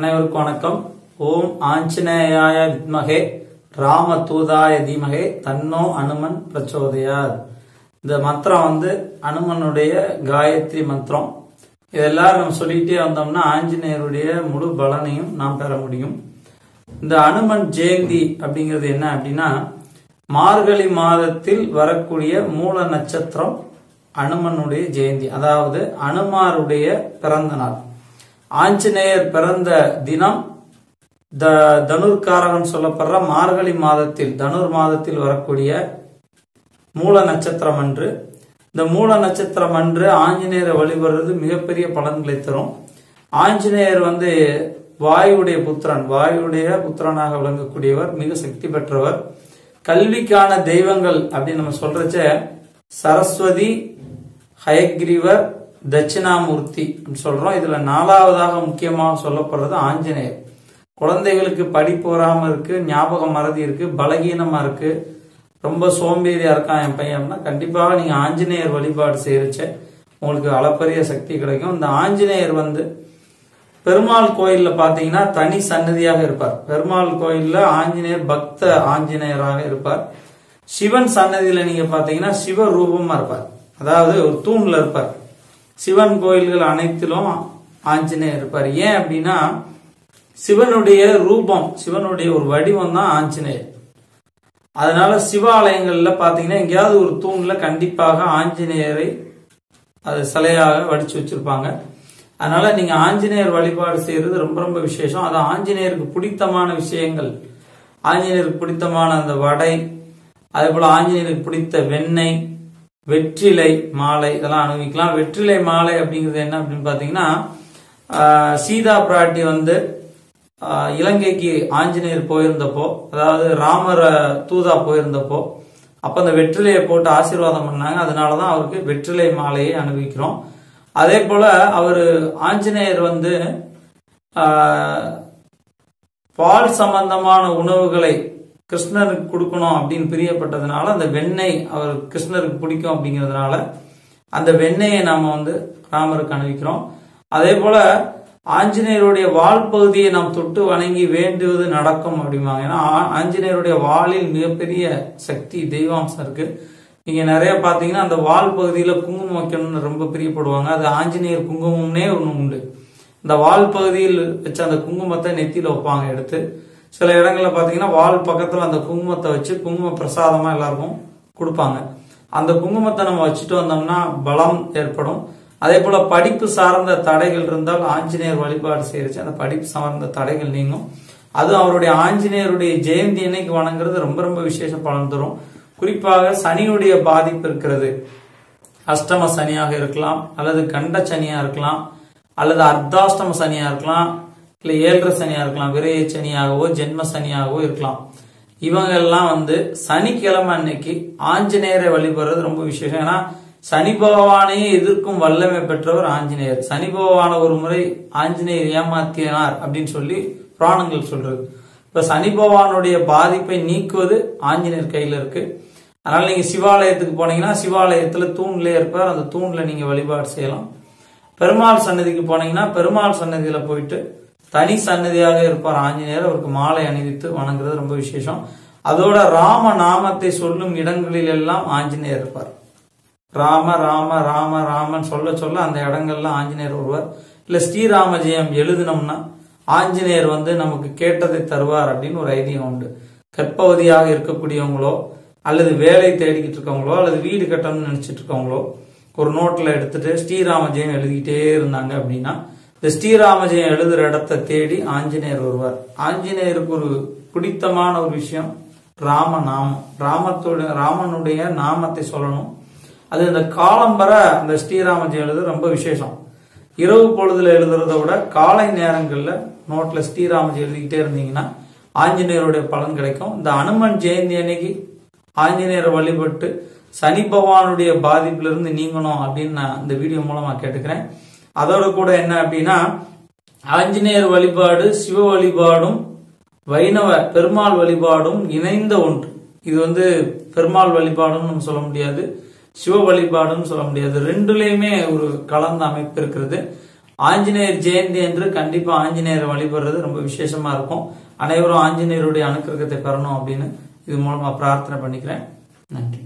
அனைவருக்கும் வணக்கம். ஓம் ஆஞ்சநேயாய வித்மகே ராம தூதாய தீமகே தன்னோ அனுமன் பிரச்சோதையார் இந்த மந்திரம் வந்து அனுமனுடைய காயத்ரி மந்திரம். இதெல்லாம் நம்ம சொல்லிட்டே வந்தோம்னா ஆஞ்சநேயருடைய முழு பலனையும் நாம் பெற முடியும். இந்த அனுமன் ஜெயந்தி அப்படிங்கிறது என்ன அப்படின்னா மார்கழி மாதத்தில் வரக்கூடிய மூல நட்சத்திரம் அனுமனுடைய ஜெயந்தி. அதாவது அனுமாருடைய பிறந்த நாள். ஆஞ்சநேயர் பிறந்த தினம் த தனுர்காரகன் சொல்லப்படுற மார்கழி மாதத்தில் தனுர் மாதத்தில் வரக்கூடிய மூல நட்சத்திரம் அன்று. இந்த மூல நட்சத்திரம் அன்று ஆஞ்சநேயரை வழிபடுறது மிகப்பெரிய பலன்களை தரும். ஆஞ்சநேயர் வந்து வாயுடைய புத்திரன். வாயுடைய புத்திரனாக விளங்கக்கூடியவர் மிக சக்தி பெற்றவர். கல்விக்கான தெய்வங்கள் அப்படின்னு நம்ம சொல்றச்ச சரஸ்வதி ஹயக்ரீவர் தட்சிணாமூர்த்தி சொல்றோம். இதுல நாலாவதாக முக்கியமாக சொல்லப்படுறது ஆஞ்சநேயர். குழந்தைகளுக்கு படிப்பு வராம இருக்கு ஞாபகம் மறதி இருக்கு பலகீனமா இருக்கு. ரொம்ப சோம்பேறியா இருக்கான் என் பையன்னா கண்டிப்பாக நீங்க ஆஞ்சநேயர் வழிபாடு செய்யறச்ச உங்களுக்கு அளப்பரிய சக்தி கிடைக்கும். இந்த ஆஞ்சநேயர் வந்து பெருமாள் கோயில்ல பாத்தீங்கன்னா தனி சன்னதியாக இருப்பார். பெருமாள் கோயில்ல ஆஞ்சநேயர் பக்த ஆஞ்சநேயராக இருப்பார். சிவன் சன்னதியில நீங்க பாத்தீங்கன்னா சிவ ரூபமா இருப்பார். அதாவது ஒரு தூண்ல இருப்பார். சிவன் கோயில்கள் அனைத்திலும் ஆஞ்சநேயர் இருப்பார். ஏன் அப்படின்னா சிவனுடைய ரூபம் சிவனுடைய ஒரு வடிவம் தான் ஆஞ்சநேயர். அதனால சிவாலயங்கள்ல பாத்தீங்கன்னா எங்கேயாவது ஒரு தூண்ல கண்டிப்பாக ஆஞ்சநேயரை அது சிலையாக வடிச்சு வச்சிருப்பாங்க. அதனால நீங்க ஆஞ்சநேயர் வழிபாடு செய்யறது ரொம்ப ரொம்ப விசேஷம். அது ஆஞ்சநேயருக்கு பிடித்தமான விஷயங்கள். ஆஞ்சநேயருக்கு பிடித்தமான அந்த வடை அதே போல ஆஞ்சநேயருக்கு பிடித்த வெண்ணெய் வெற்றிலை மாலை இதெல்லாம் அனுபவிக்கலாம். வெற்றிலை மாலை அப்படிங்கிறது என்ன அப்படின்னு பாத்தீங்கன்னா சீதா பிராட்டி வந்து இலங்கைக்கு ஆஞ்சநேயர் போயிருந்தப்போ அதாவது ராமர் தூதா போயிருந்தப்போ அப்ப அந்த வெற்றிலையை போட்டு ஆசீர்வாதம் பண்ணாங்க. அதனாலதான் அவருக்கு வெற்றிலை மாலையை அனுபவிக்கிறோம். அதே போல அவர் ஆஞ்சநேயர் வந்து பால் சம்பந்தமான உணவுகளை கிருஷ்ணருக்கு கொடுக்கணும் அப்படின்னு பிரியப்பட்டதுனால அந்த வெண்ணெய் அவர் கிருஷ்ணருக்கு பிடிக்கும் அப்படிங்கிறதுனால அந்த வெண்ணெயை நாம வந்து ராமருக்கு அணிவிக்கிறோம். அதே போல ஆஞ்சநேயருடைய வால் பகுதியை நாம் தொட்டு வணங்கி வேண்டுவது நடக்கும் அப்படிம்பாங்க. ஏன்னா ஆ- ஆஞ்சநேயருடைய வாளில் மிகப்பெரிய சக்தி தெய்வாம்சம் இருக்கு. நீங்க நிறைய பாத்தீங்கன்னா அந்த வால் பகுதியில குங்குமம் வைக்கணும்னு ரொம்ப பிரியப்படுவாங்க. அது ஆஞ்சநேயர் குங்குமம்னே ஒண்ணு உண்டு. இந்த வால் பகுதியில் வச்ச அந்த குங்குமத்தை நெத்தியில வைப்பாங்க எடுத்து. சில இடங்களில் பார்த்தீங்கன்னா வால் பக்கத்தில் அந்த குங்குமத்தை வச்சு குங்கும பிரசாதமாக எல்லாருக்கும் கொடுப்பாங்க. அந்த குங்குமத்தை நம்ம வச்சுட்டு வந்தோம்னா பலம் ஏற்படும். அதே போல் படிப்பு சார்ந்த தடைகள் இருந்தால் ஆஞ்சநேயர் வழிபாடு செய்யறச்சு அந்த படிப்பு சார்ந்த தடைகள் நீங்கும். அது அவருடைய ஆஞ்சநேயருடைய ஜெயந்தி அன்னைக்கு வணங்குறது ரொம்ப ரொம்ப விசேஷ பலன் தரும். குறிப்பாக சனியுடைய பாதிப்பு இருக்கிறது. அஷ்டம சனியாக இருக்கலாம் அல்லது கண்ட சனியா இருக்கலாம் அல்லது அர்த்தாஷ்டம சனியா இருக்கலாம் இல்ல ஏழரை சனியா இருக்கலாம் விரைய சனியாகவோ ஜென்ம சனியாகவோ இருக்கலாம். இவங்க எல்லாம் வந்து சனிக்கிழமை அன்னைக்கு ஆஞ்சநேயரை வழிபடுறது ரொம்ப விசேஷம். ஏன்னா சனி பகவானையே எதிர்க்கும் வல்லமை பெற்றவர் ஆஞ்சநேயர். சனி பகவான ஒரு முறை ஆஞ்சநேயர் ஏமாத்தினார் அப்படின்னு சொல்லி புராணங்கள் சொல்றது. இப்ப சனி பகவானுடைய பாதிப்பை நீக்குவது ஆஞ்சநேயர் கையில இருக்கு. அதனால நீங்க சிவாலயத்துக்கு போனீங்கன்னா சிவாலயத்துல தூண்ல இருப்பார். அந்த தூண்ல நீங்க வழிபாடு செய்யலாம். பெருமாள் சன்னதிக்கு போனீங்கன்னா பெருமாள் சன்னதியில போயிட்டு தனி சன்னதியாக இருப்பார் ஆஞ்சநேயர். அவருக்கு மாலை அணிவித்து வணங்குறது ரொம்ப விசேஷம். அதோட ராம நாமத்தை சொல்லும் இடங்களில் எல்லாம் ஆஞ்சநேயர் இருப்பார். ராம ராம ராம ராமன் சொல்ல சொல்ல அந்த இடங்கள்ல ஆஞ்சநேயர் வருவார். இல்ல ஸ்ரீராம ஜெயம் எழுதினோம்னா ஆஞ்சநேயர் வந்து நமக்கு கேட்டதை தருவார் அப்படின்னு ஒரு ஐடியா உண்டு. கற்பவதியாக இருக்கக்கூடியவங்களோ அல்லது வேலை தேடிக்கிட்டு இருக்கவங்களோ அல்லது வீடு கட்டணும்னு நினைச்சிட்டு இருக்கவங்களோ ஒரு நோட்டில் எடுத்துட்டு ஸ்ரீராம ஜெயம் எழுதிக்கிட்டே இருந்தாங்க அப்படின்னா இந்த ஸ்ரீராமஜெயம் எழுதுற இடத்தை தேடி ஆஞ்சநேயர் வருவார். ஆஞ்சநேயருக்கு ஒரு பிடித்தமான ஒரு விஷயம் ராம நாமம் ராமத்தோட ராமனுடைய நாமத்தை சொல்லணும். அது இந்த காலம்பர அந்த ஸ்ரீராமஜெயம் எழுது ரொம்ப விசேஷம். இரவு பொழுதுல எழுதுறத விட காலை நேரங்கள்ல நோட்ல ஸ்ரீராமஜி எழுதிக்கிட்டே இருந்தீங்கன்னா ஆஞ்சநேயருடைய பலன் கிடைக்கும். இந்த அனுமன் ஜெயந்தி அன்னைக்கு ஆஞ்சநேயரை வழிபட்டு சனி பகவானுடைய பாதிப்புல இருந்து நீங்கணும் அப்படின்னு நான் இந்த வீடியோ மூலமா கேட்டுக்கிறேன். அதோட கூட என்ன அப்படின்னா ஆஞ்சநேயர் வழிபாடு சிவ வழிபாடும் வைணவ பெருமாள் வழிபாடும் இணைந்த ஒன்று. இது வந்து பெருமாள் வழிபாடுன்னு நம்ம சொல்ல முடியாது சிவ வழிபாடுன்னு சொல்ல முடியாது. ரெண்டுலயுமே ஒரு கலந்த அமைப்பு இருக்கிறது. ஆஞ்சநேயர் ஜெயந்தி என்று கண்டிப்பா ஆஞ்சநேயர் வழிபடுறது ரொம்ப விசேஷமா இருக்கும். அனைவரும் ஆஞ்சநேயருடைய அனுக்கிரகத்தை பெறணும் அப்படின்னு இது மூலமா பிரார்த்தனை பண்ணிக்கிறேன். நன்றி.